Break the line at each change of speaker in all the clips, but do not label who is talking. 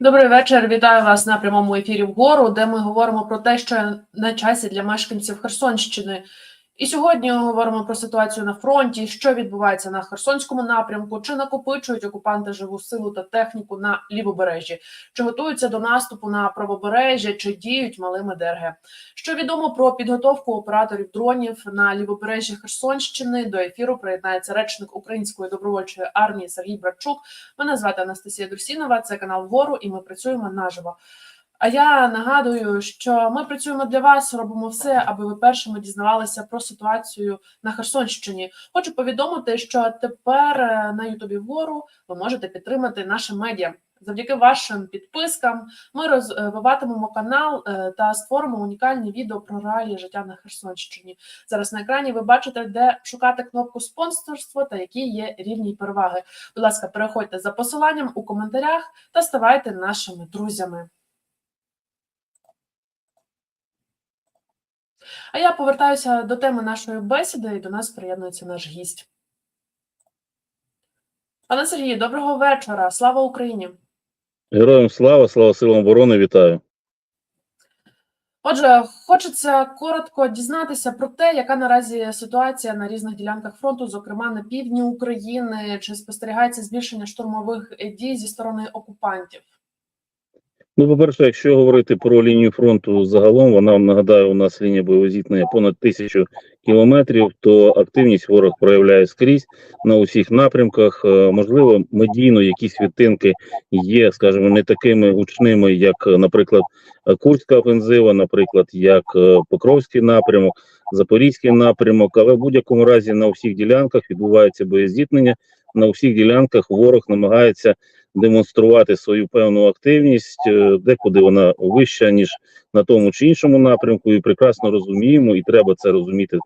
Добрий вечір. Вітаю вас на прямому ефірі вгору, де ми говоримо про те, що на часі для мешканців Херсонщини. І сьогодні говоримо про ситуацію на фронті, що відбувається на Херсонському напрямку, чи накопичують окупанти живу силу та техніку на лівобережжі, чи готуються до наступу на правобережжя, чи діють малими ДРГ. Що відомо про підготовку операторів дронів на лівобережжі Херсонщини? До ефіру приєднається речник Української добровольчої армії Сергій Братчук. Мене звати Анастасія Дурсінова. Це канал Вгору, і ми працюємо наживо. А я нагадую, що ми працюємо для вас, робимо все, аби ви першими дізнавалися про ситуацію на Херсонщині. Хочу повідомити, що тепер е, на Ютубі вгору ви можете підтримати наше медіа. Завдяки вашим підпискам ми розвиватимемо канал е, та створимо унікальні відео про реалії життя на Херсонщині. Зараз на екрані ви бачите, де шукати кнопку спонсорство та які є рівні переваги. Будь ласка, переходьте за посиланням у коментарях та ставайте нашими друзями. А я повертаюся до теми нашої бесіди, і до нас приєднується наш гість. Пане Сергію, доброго вечора. Слава Україні!
Героям слава, слава силам оборони, вітаю.
Отже, хочеться коротко дізнатися про те, яка наразі ситуація на різних ділянках фронту, зокрема на півдні України, чи спостерігається збільшення штурмових дій зі сторони окупантів.
Ну, по-перше, якщо говорити про лінію фронту загалом, вона нагадаю, у нас лінія бойового зіткнення понад тисячу кілометрів, то активність ворог проявляє скрізь на усіх напрямках. Е, Можливо, медійно якісь відтинки є, скажімо, не такими гучними, як, наприклад, Курська офензива, наприклад, як е, Покровський напрямок, Запорізький напрямок, але в будь-якому разі на усіх ділянках відбувається боєзіткнення. На усіх ділянках ворог намагається демонструвати свою певну активність, е, декуди вона вища ніж на тому чи іншому напрямку, і прекрасно розуміємо, і треба це розуміти.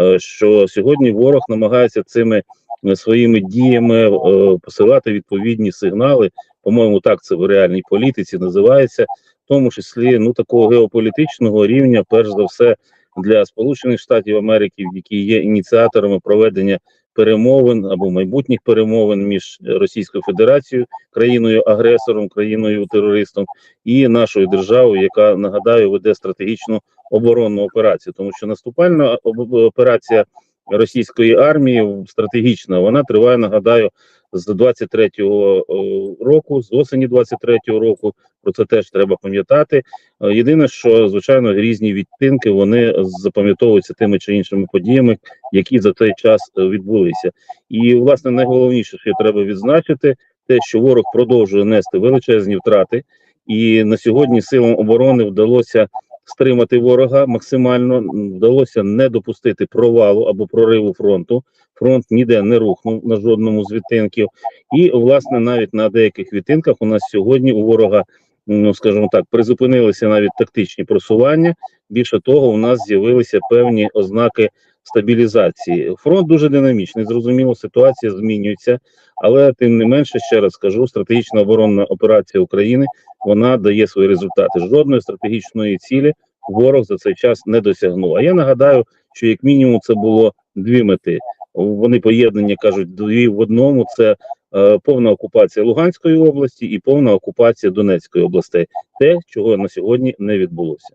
е, Що сьогодні ворог намагається цими е, своїми діями посилати відповідні сигнали. По-моєму, так це в реальній політиці називається, в тому числі ну такого геополітичного рівня, перш за все, для Сполучених Штатів Америки, які є ініціаторами проведення перемовин або майбутніх перемовин між Російською Федерацією, країною-агресором, країною-терористом і нашою державою, яка нагадаю веде стратегічну оборонну операцію, тому що наступальна операція російської армії стратегічна, вона триває, нагадаю, з 23-го е, року, з осені 23-го року. Про це теж треба пам'ятати. Е, Єдине, що звичайно різні відтинки вони запам'ятовуються тими чи іншими подіями, які за цей час е, відбулися. І власне найголовніше, що треба відзначити, те, що ворог продовжує нести величезні втрати, і на сьогодні силам оборони вдалося стримати ворога максимально. Вдалося не допустити провалу або прориву фронту. Фронт ніде не рухнув на жодному з відтинків. І власне навіть на деяких відтинках у нас сьогодні у ворога. Ну, скажімо так, призупинилися навіть тактичні просування. Більше того, у нас з'явилися певні ознаки стабілізації. Фронт дуже динамічний. Зрозуміло, ситуація змінюється, але тим не менше, ще раз скажу, стратегічна оборонна операція України вона дає свої результати. Жодної стратегічної цілі ворог за цей час не досягнув. А я нагадаю, що як мінімум це було дві мети. Вони поєднані кажуть дві в одному. Це е, повна окупація Луганської області і повна окупація Донецької областей. Те, чого на сьогодні не відбулося.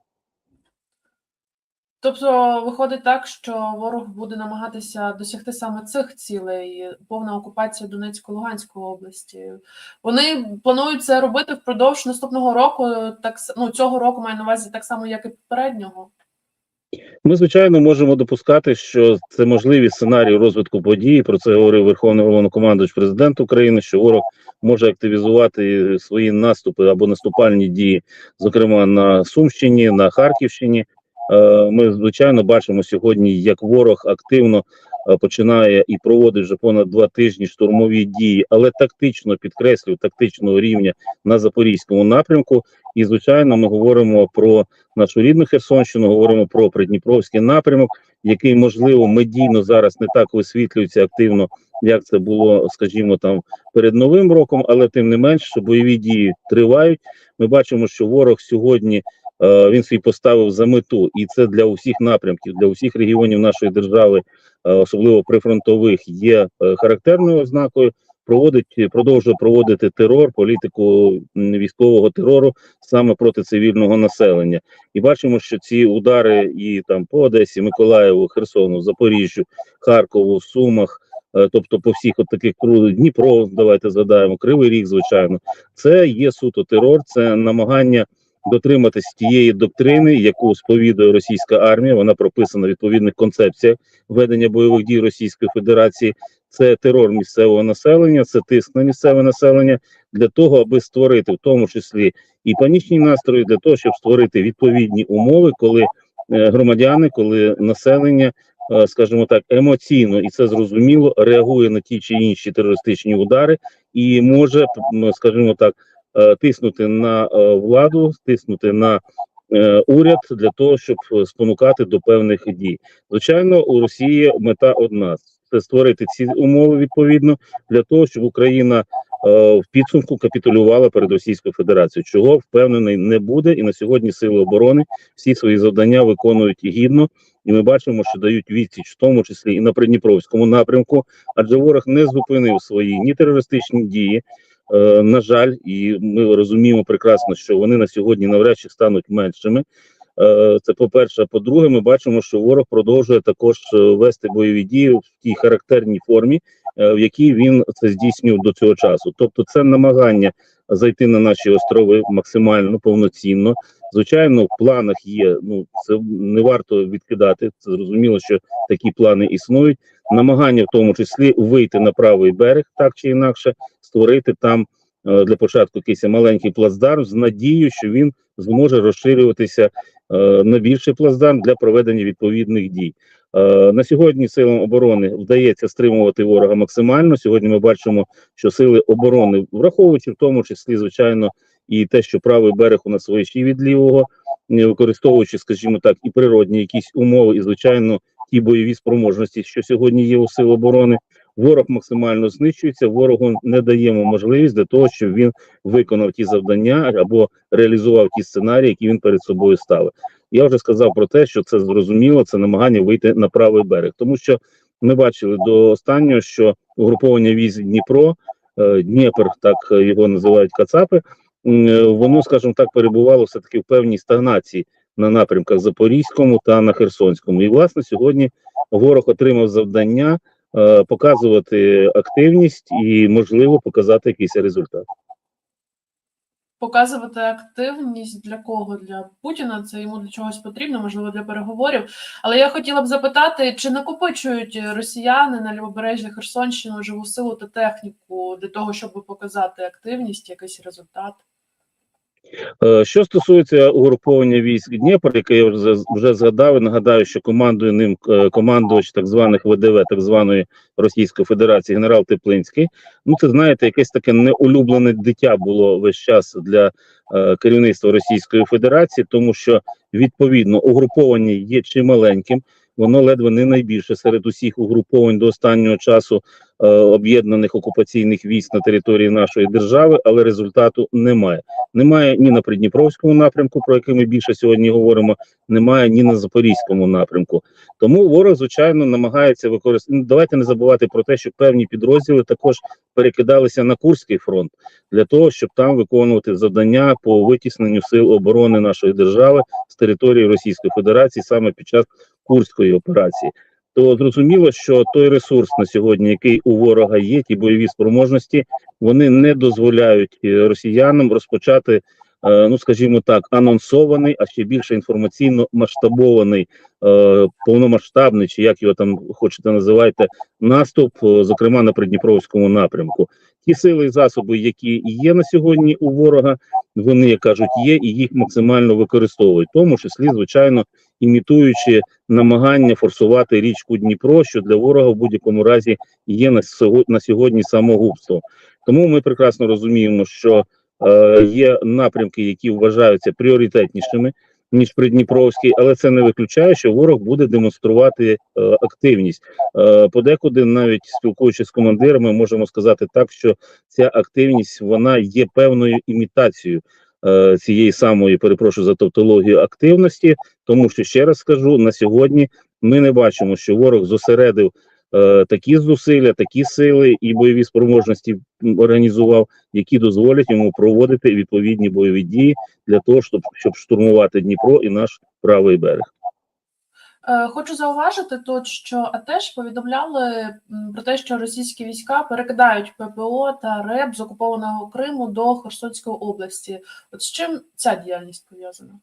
Тобто виходить так, що ворог буде намагатися досягти саме цих цілей, повна окупація Донецької Луганської області. Вони планують це робити впродовж наступного року, так ну цього року маю на увазі так само, як і попереднього.
Ми, звичайно, можемо допускати, що це можливі сценарії розвитку подій. Про це говорив Верховний головнокомандуючий президент України, що ворог може активізувати свої наступи або наступальні дії, зокрема на Сумщині, на Харківщині. Е, Ми звичайно бачимо сьогодні, як ворог активно е, починає і проводить вже понад два тижні штурмові дії, але тактично підкреслюю тактичного рівня на запорізькому напрямку. І звичайно, ми говоримо про нашу рідну Херсонщину, говоримо про Придніпровський напрямок, який можливо медійно зараз не так висвітлюється активно, як це було, скажімо, там перед новим роком, але тим не менш, бойові дії тривають. Ми бачимо, що ворог сьогодні він свій поставив за мету, і це для усіх напрямків, для усіх регіонів нашої держави, е, особливо прифронтових, є е, характерною ознакою проводить продовжує проводити терор, політику військового терору саме проти цивільного населення. І бачимо, що ці удари і там по Одесі, Миколаєву, Херсону, Запоріжжю, Харкову, Сумах. е, Тобто по всіх от таких Дніпро, давайте згадаємо, Кривий Ріг, звичайно, це є суто терор, це намагання дотриматись тієї доктрини, яку сповідує російська армія. Вона прописана в відповідних концепціях ведення бойових дій Російської Федерації. Це терор місцевого населення, це тиск на місцеве населення для того, аби створити в тому числі і панічні настрої, для того, щоб створити відповідні умови, коли е, громадяни, коли населення, е, скажімо так, емоційно і це зрозуміло, реагує на ті чи інші терористичні удари і може, скажімо так, тиснути на е, владу, тиснути на е, уряд для того, щоб е, спонукати до певних дій. Звичайно, у Росії мета одна це створити ці умови відповідно для того, щоб Україна е, в підсумку капітулювала перед Російською Федерацією, чого впевнений не буде, і на сьогодні сили оборони всі свої завдання виконують гідно. І ми бачимо, що дають відсіч, в тому числі і на Придніпровському напрямку, адже ворог не зупинив свої ні терористичні дії. Е, на жаль, і ми розуміємо прекрасно, що вони на сьогодні навряд чи стануть меншими. Е, Це по-перше. По-друге, ми бачимо, що ворог продовжує також е, вести бойові дії в тій характерній формі, в якій він це здійснював до цього часу. Тобто, це намагання зайти на наші острови максимально повноцінно. Звичайно, в планах є. Ну це не варто відкидати. Це зрозуміло, що такі плани існують. Намагання в тому числі вийти на правий берег, так чи інакше, створити там е, для початку якийсь маленький плацдарм з надією, що він зможе розширюватися е, на більший плацдарм для проведення відповідних дій. Е, на сьогодні силам оборони вдається стримувати ворога максимально. Сьогодні ми бачимо, що сили оборони, враховуючи в тому числі, звичайно, і те, що правий берег у нас вищий від лівого, використовуючи, скажімо так, і природні якісь умови, і звичайно, ті бойові спроможності, що сьогодні є у сил оборони. Ворог максимально знищується, ворогу не даємо можливість для того, щоб він виконав ті завдання або реалізував ті сценарії, які він перед собою ставив. Я вже сказав про те, що це зрозуміло, це намагання вийти на правий берег, тому що ми бачили до останнього, що угруповання військ Дніпро, е, Дніпр, так його називають Кацапи, е, воно, скажімо так, перебувало все таки в певній стагнації на напрямках Запорізькому та на Херсонському. І власне сьогодні ворог отримав завдання показувати активність і, можливо, показати якийсь результат.
Показувати активність для кого? Для Путіна це йому для чогось потрібно, можливо, для переговорів. Але я хотіла б запитати, чи накопичують росіяни на лівобережжі Херсонщину живу силу та техніку для того, щоб показати активність, якийсь результат?
Е, Що стосується угруповання військ Дніпр, яке я вже вже згадав, і нагадаю, що командує ним е, командувач так званих ВДВ, так званої Російської Федерації, генерал Теплинський. Ну, це знаєте, якесь таке неулюблене дитя було весь час для е, керівництва Російської Федерації, тому що відповідно угруповання є чималеньким. Воно ледве не найбільше серед усіх угруповань до останнього часу е, об'єднаних окупаційних військ на території нашої держави, але результату немає. Немає ні на Придніпровському напрямку, про який ми більше сьогодні говоримо, немає ні на Запорізькому напрямку. Тому ворог, звичайно, намагається використати. Ну, давайте не забувати про те, що певні підрозділи також перекидалися на Курський фронт для того, щоб там виконувати завдання по витісненню сил оборони нашої держави з території Російської Федерації саме під час Курської операції. То зрозуміло, що той ресурс на сьогодні, який у ворога є, ті бойові спроможності, вони не дозволяють е, росіянам розпочати, е, ну скажімо так, анонсований, а ще більше інформаційно масштабований, е, повномасштабний, чи як його там хочете називайте, наступ, зокрема на Придніпровському напрямку. Ті сили і засоби, які є на сьогодні у ворога, вони як кажуть, є і їх максимально використовують, в тому числі, звичайно, імітуючи намагання форсувати річку Дніпро, що для ворога в будь-якому разі є на сьогодні, самогубство. Тому ми прекрасно розуміємо, що е, є напрямки, які вважаються пріоритетнішими ніж Придніпровський, але це не виключає, що ворог буде демонструвати е, активність. Е, подекуди, навіть спілкуючись з командирами, можемо сказати так, що ця активність вона є певною імітацією е, цієї самої, перепрошую за тавтологію, активності, тому що ще раз скажу на сьогодні ми не бачимо, що ворог зосередив е, такі зусилля, такі сили і бойові спроможності організував, які дозволять йому проводити відповідні бойові дії для того, щоб, щоб штурмувати Дніпро і наш правий берег.
Е, Хочу зауважити тут, що АТЕШ повідомляли про те, що російські війська перекидають ППО та РЕБ з окупованого Криму до Херсонської області. От з чим ця діяльність пов'язана?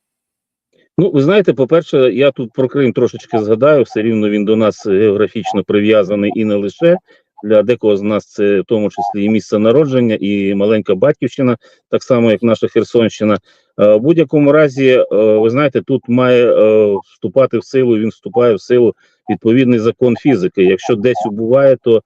Ну, ви знаєте, по-перше, я тут про Крим трошечки згадаю, все рівно він до нас географічно прив'язаний і не лише. Для декого з нас це в тому числі і місце народження, і маленька батьківщина, так само як наша Херсонщина. Е, В будь-якому разі, е, ви знаєте, тут має е, вступати в силу. Він вступає в силу відповідний закон фізики. Якщо десь убуває, то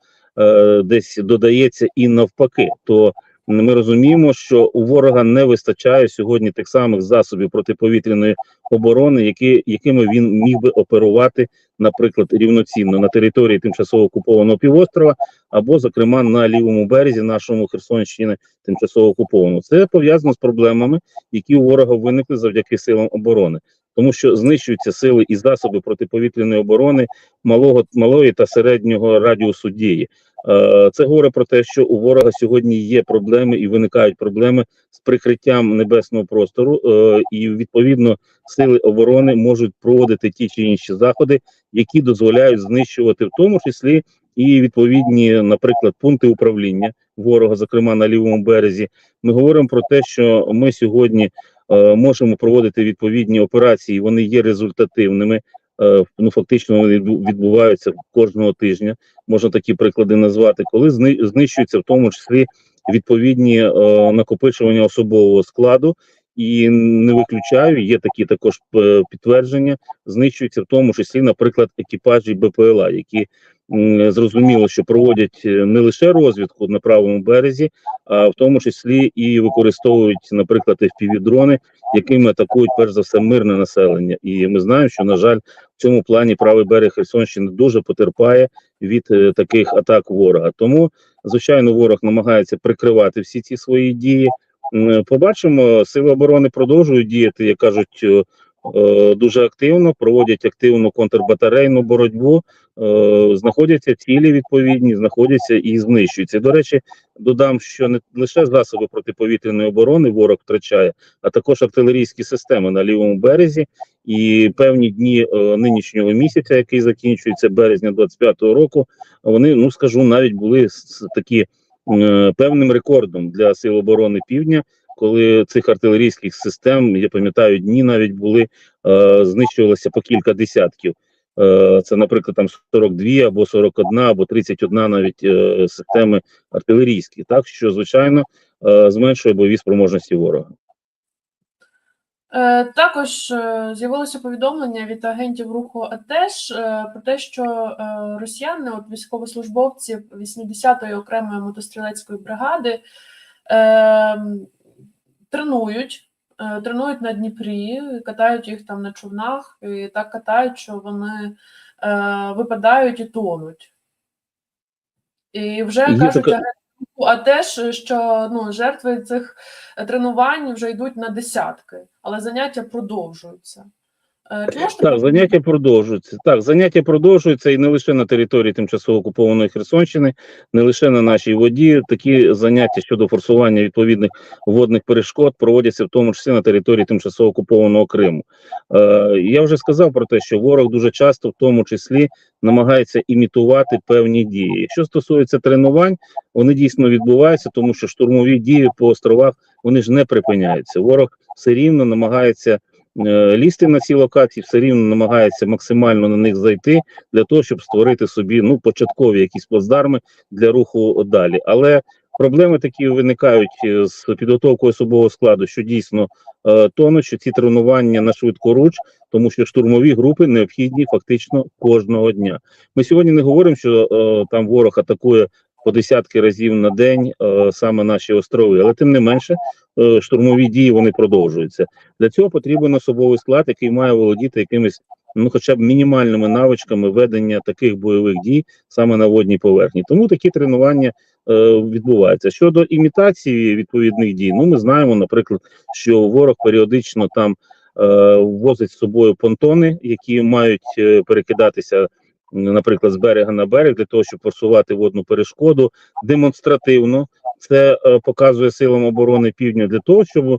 десь додається і навпаки. То ми розуміємо, що у ворога не вистачає сьогодні тих самих засобів протиповітряної оборони, які, якими він міг би оперувати, наприклад, рівноцінно на території тимчасово окупованого півострова, або, зокрема, на лівому березі нашому Херсонщини, тимчасово окупованого. Це пов'язано з проблемами, які у ворога виникли завдяки силам оборони, тому що знищуються сили і засоби протиповітряної оборони малого малої та середнього радіусу дії. Е, Це говорить про те, що у ворога сьогодні є проблеми і виникають проблеми з прикриттям небесного простору, е, і відповідно сили оборони можуть проводити ті чи інші заходи, які дозволяють знищувати, в тому числі і відповідні, наприклад, пункти управління ворога, зокрема на лівому березі. Ми говоримо про те, що ми сьогодні можемо проводити відповідні операції, вони є результативними. Е, ну фактично вони відбуваються кожного тижня. Можна такі приклади назвати, коли зни- знищуються в тому числі відповідні е, накопичування особового складу. І не виключаю, є такі також е, підтвердження, знищуються в тому числі, наприклад, екіпажі БПЛА, які зрозуміло, що проводять е, не лише розвідку на правому березі, а в тому числі і використовують, наприклад, FPV-дрони, якими атакують перш за все мирне населення. І ми знаємо, що на жаль, в цьому плані правий берег Херсонщини дуже потерпає від е, таких атак ворога. Тому, звичайно, ворог намагається прикривати всі ці свої дії. Побачимо, сили оборони продовжують діяти, як кажуть, е, дуже активно, проводять активну контрбатарейну боротьбу, знаходяться цілі відповідні, знаходяться і знищуються. До речі, додам, що не лише засоби протиповітряної оборони ворог втрачає, а також артилерійські системи на лівому березі. І певні дні е, нинішнього місяця, який закінчується березня 25-го року, вони, ну скажу, навіть були такі е, певним рекордом для сил оборони півдня, коли цих артилерійських систем, я пам'ятаю, дні навіть були е, знищувалося по кілька десятків. Е, це, наприклад, там 42 або 41, або 31 навіть е, системи артилерійські, так що звичайно е, зменшує бойові спроможності ворога.
Також з'явилося повідомлення від агентів руху АТЕШ про те, що росіяни, от військовослужбовці 80-ї окремої мотострілецької бригади, е, тренують, тренують на Дніпрі, катають їх там на човнах, і так катають, що вони е, випадають і тонуть. І вже
і
кажуть
така-
а теж, що ну, жертви цих тренувань вже йдуть на десятки, але заняття продовжуються. Е, Чи можете
Так, заняття продовжуються. Так, заняття продовжуються і не лише на території тимчасово окупованої Херсонщини, не лише на нашій воді. Такі заняття щодо форсування відповідних водних перешкод проводяться в тому числі на території тимчасово окупованого Криму. Е, я вже сказав про те, що ворог дуже часто, в тому числі, намагається імітувати певні дії. Якщо стосується тренувань, вони дійсно відбуваються, тому що штурмові дії по островах вони ж не припиняються. Ворог все рівно намагається лізти на ці локації, все рівно намагається максимально на них зайти для того, щоб створити собі ну початкові якісь плацдарми для руху далі. Але проблеми такі виникають е, з підготовкою особового складу, що дійсно е, тонуть, що ці тренування на швидкоруч, тому що штурмові групи необхідні фактично кожного дня. Ми сьогодні не говоримо, що е, там ворог атакує по десятки разів на день е, саме наші острови, але тим не менше е, штурмові дії вони продовжуються. Для цього потрібен особовий склад, який має володіти якимись ну, хоча б мінімальними навичками ведення таких бойових дій саме на водній поверхні. Тому такі тренування е, відбуваються. Щодо імітації відповідних дій, ну ми знаємо, наприклад, що ворог періодично там возить з собою понтони, які мають перекидатися наприклад, з берега на берег, для того, щоб форсувати водну перешкоду демонстративно. Це е, показує силам оборони півдня для того, щоб е,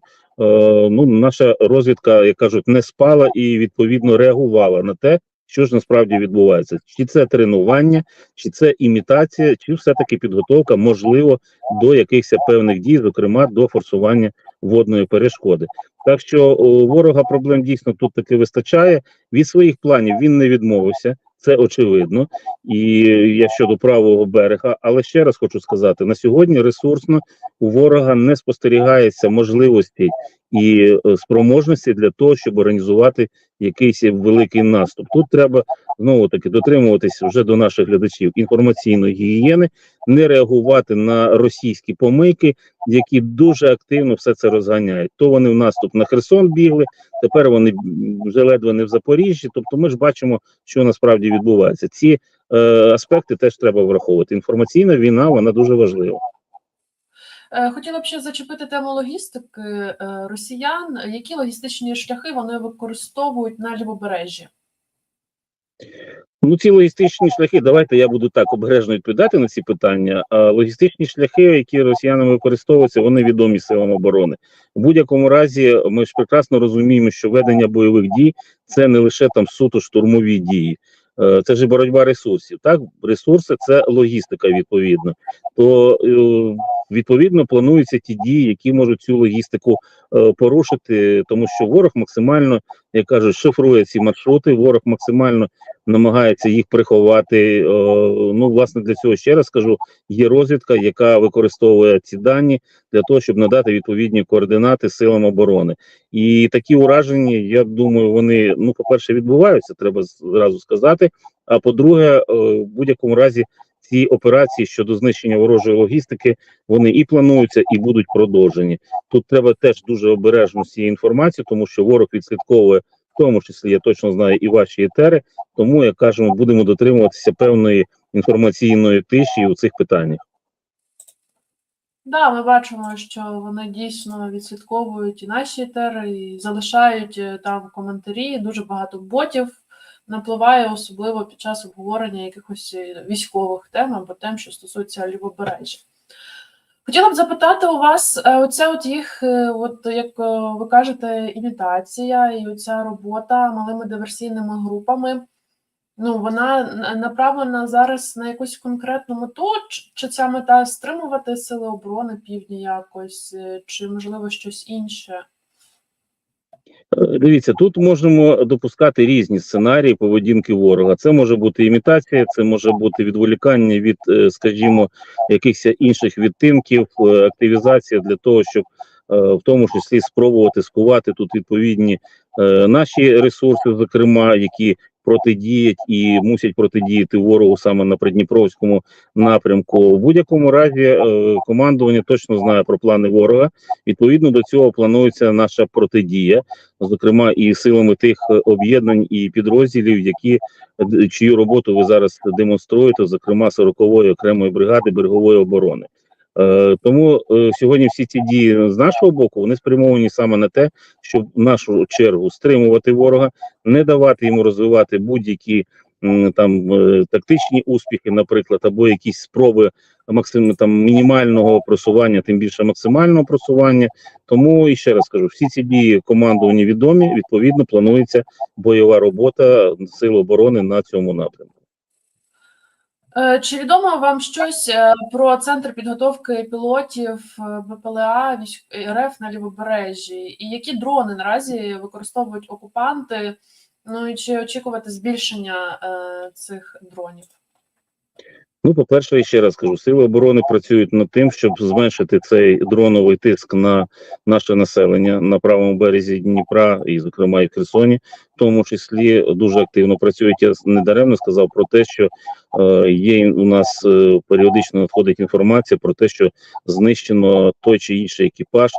ну, наша розвідка, як кажуть, не спала і відповідно реагувала на те, що ж насправді відбувається. Чи це тренування, чи це імітація, чи все-таки підготовка, можливо, до якихось певних дій, зокрема до форсування водної перешкоди. Так що у ворога проблем дійсно тут таки вистачає. Від своїх планів він не відмовився, це очевидно. І я щодо правого берега, але ще раз хочу сказати: на сьогодні ресурсно у ворога не спостерігається можливості і е, спроможності для того, щоб організувати якийсь великий наступ. Тут треба знову таки дотримуватися вже до наших глядачів інформаційної гігієни, не реагувати на російські помийки, які дуже активно все це розганяють. То вони в наступ на Херсон бігли, тепер вони вже ледве не в Запоріжжі. Тобто, ми ж бачимо, що насправді відбувається. Ці е, аспекти теж треба враховувати. Інформаційна війна вона дуже важлива.
Е, Хотіла б ще зачепити тему логістики е, росіян. Які логістичні шляхи вони використовують на лівобережжі?
Ну, ці логістичні шляхи, давайте я буду так обережно відповідати на ці питання. А логістичні шляхи, які росіянами використовуються, вони відомі силам оборони. У будь-якому разі, ми ж прекрасно розуміємо, що ведення бойових дій це не лише там суто штурмові дії. Е, Це ж боротьба ресурсів. Так, ресурси це логістика, відповідно. То е, відповідно плануються ті дії, які можуть цю логістику е, порушити, тому що ворог максимально, як кажуть, шифрує ці маршрути. Ворог максимально намагається їх приховати. Е, ну, власне, для цього ще раз скажу: є розвідка, яка використовує ці дані для того, щоб надати відповідні координати силам оборони. І такі ураження, я думаю, вони ну, по-перше, відбуваються, треба зразу сказати. А по-друге, е, в будь-якому разі. Ці операції щодо знищення ворожої логістики вони і плануються, і будуть продовжені. Тут треба теж дуже обережно з цією інформацією, тому що ворог відслідковує, в тому числі я точно знаю і ваші етери. Тому як кажемо, будемо дотримуватися певної інформаційної тиші у цих питаннях.
Да, ми бачимо, що вони дійсно відслідковують і наші етери, і залишають е, там коментарі. Дуже багато ботів напливає, особливо під час обговорення якихось е, військових тем або тем, що стосуються лівобережжя. Хотіла б запитати у вас, е, оця от їх, е, от як ви кажете, імітація і оця робота малими диверсійними групами. Ну, вона направлена зараз на якусь конкретну мету, чи- ця мета стримувати сили оборони півдня якось, чи можливо щось інше?
Е, Дивіться, тут можемо допускати різні сценарії поведінки ворога. Це може бути імітація, це може бути відволікання від, е, скажімо, якихось інших відтинків, е, активізація для того, щоб в тому числі спробувати скувати тут відповідні наші ресурси, зокрема, які протидіють і мусять протидіяти ворогу саме на Придніпровському напрямку. В будь-якому разі е, командування точно знає про плани ворога. Відповідно до цього планується наша протидія зокрема і силами тих е, об'єднань і підрозділів, які чию роботу ви зараз демонструєте, зокрема 40-ї окремої бригади берегової оборони. Е, тому е, сьогодні всі ці дії з нашого боку вони спрямовані саме на те, щоб нашу чергу стримувати ворога, не давати йому розвивати будь-які там е, тактичні успіхи, наприклад, або якісь спроби максим там мінімального просування, тим більше максимального просування. Тому і ще раз кажу, всі ці дії командувані відомі. Відповідно, планується бойова робота сил оборони на цьому напрямку.
Е, Чи відомо вам щось е, про центр підготовки пілотів е, БПЛА РФ на лівобережжі? І які дрони наразі використовують окупанти? Ну і чи очікувати збільшення цих дронів?
Ну, по-перше, ще раз кажу, сили оборони працюють над тим, щоб зменшити цей дроновий тиск на наше населення на правому березі Дніпра, і, зокрема, і в Херсоні, в тому числі дуже активно працюють. Я недаремно сказав про те, що е, є у нас е, періодично надходить інформація про те, що знищено той чи інший екіпаж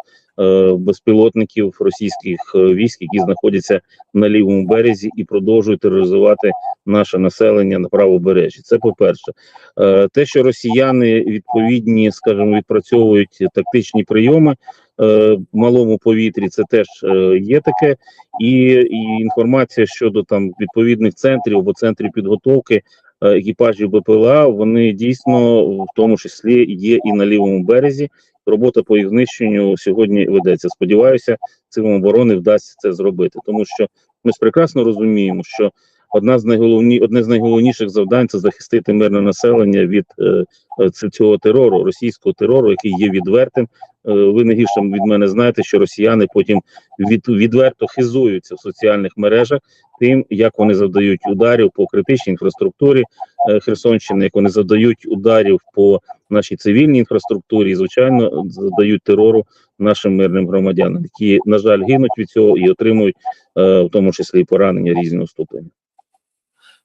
безпілотників російських е, військ, які знаходяться на лівому березі і продовжують тероризувати наше населення на правобережжі. Це по-перше. Е, Те, що росіяни відповідні, скажімо, відпрацьовують тактичні прийоми е, малому повітрі, це теж е, є таке, і, і інформація щодо там відповідних центрів або центрів підготовки е, екіпажів БПЛА, вони дійсно в тому числі є і на лівому березі. Робота по їх знищенню сьогодні ведеться. Сподіваюся, силам оборони вдасться це зробити, тому що ми ж прекрасно розуміємо, що одна з найголовні, одне з найголовніших завдань це захистити мирне населення від е, е, цього терору, російського терору, який є відвертим. Е, ви не гірше від мене знаєте, що росіяни потім від, відверто хизуються в соціальних мережах тим, як вони завдають ударів по критичній інфраструктурі е, Херсонщини, як вони завдають ударів по нашій цивільній інфраструктурі, і звичайно завдають терору нашим мирним громадянам, які на жаль гинуть від цього і отримують е, в тому числі і поранення різного ступеня.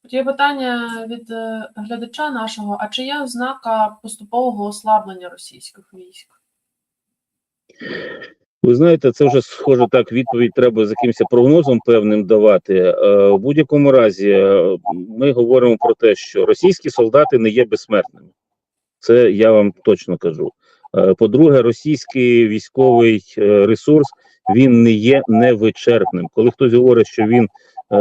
Є питання від е, глядача нашого: а чи є ознака поступового ослаблення російських військ?
Ви знаєте, це вже схоже так. Відповідь треба з якимось прогнозом певним давати. Е, в будь-якому разі, е, ми говоримо про те, що російські солдати не є безсмертними. Це я вам точно кажу. Е, по-друге, російський військовий е, ресурс він не є невичерпним. Коли хтось говорить, що він е,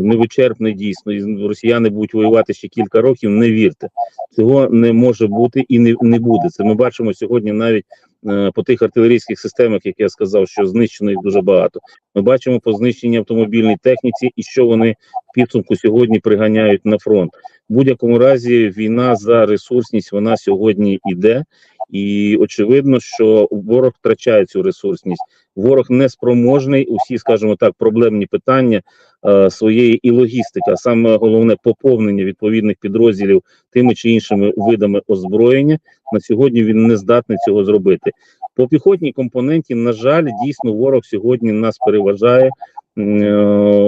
невичерпний дійсно, і росіяни будуть воювати ще кілька років, не вірте. Цього не може бути і не, не буде. Це ми бачимо сьогодні навіть е, по тих артилерійських системах, як я сказав, що знищено їх дуже багато. Ми бачимо по знищенні автомобільній техніці і що вони в підсумку сьогодні приганяють на фронт. В будь-якому разі війна за ресурсність вона сьогодні іде, і очевидно, що ворог втрачає цю ресурсність. Ворог не спроможний усі, скажімо так, проблемні питання е, своєї і логістика, саме головне поповнення відповідних підрозділів тими чи іншими видами озброєння. На сьогодні він не здатний цього зробити. По піхотній компоненті, на жаль, дійсно ворог сьогодні нас переважає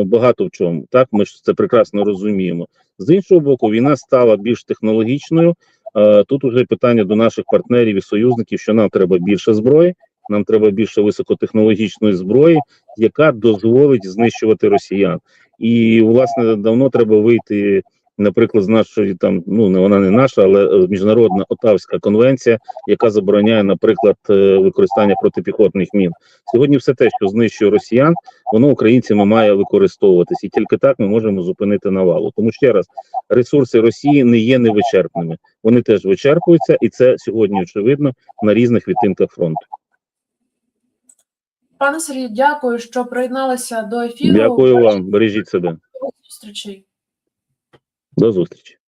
багато в чому. Так, ми ж це прекрасно розуміємо. З іншого боку, війна стала більш технологічною. Е, Тут уже питання до наших партнерів і союзників, що нам треба більше зброї, нам треба більше високотехнологічної зброї, яка дозволить знищувати росіян. І власне давно треба вийти, наприклад, з нашої там ну не вона не наша, але е, міжнародна Отавська конвенція, яка забороняє, наприклад, е, використання протипіхотних мін. Сьогодні все те, що знищує росіян, воно українцями має використовуватись, і тільки так ми можемо зупинити навалу. Тому ще раз ресурси Росії не є невичерпними. Вони теж вичерпуються, і це сьогодні очевидно на різних відтинках фронту.
Пане Сергію, дякую, що приєдналися до ефіру.
Дякую вам, бережіть себе.
До зустрічі.
До зустрічі.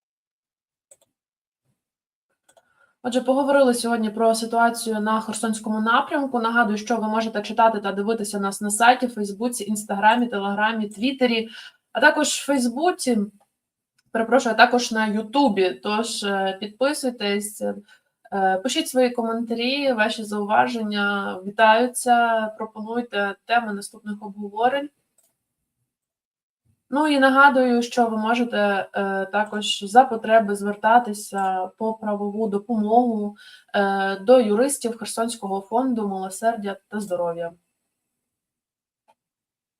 Отже, поговорили сьогодні про ситуацію на Херсонському напрямку. Нагадую, що ви можете читати та дивитися нас на сайті, Фейсбуці, Інстаграмі, Телеграмі, Твіттері, а також в Фейсбуці. Перепрошую, а також на Ютубі. Тож е, підписуйтесь, е, пишіть свої коментарі, ваші зауваження вітаються. Пропонуйте теми наступних обговорень. Ну і нагадую, що ви можете е, також за потреби звертатися по правову допомогу е, до юристів Херсонського фонду милосердя та здоров'я.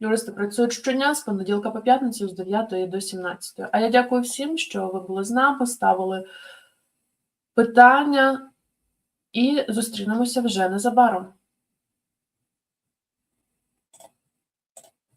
Юристи працюють щодня з понеділка по п'ятницю з 9 до 17. А я дякую всім, що ви були з нами, ставили питання і зустрінемося вже незабаром.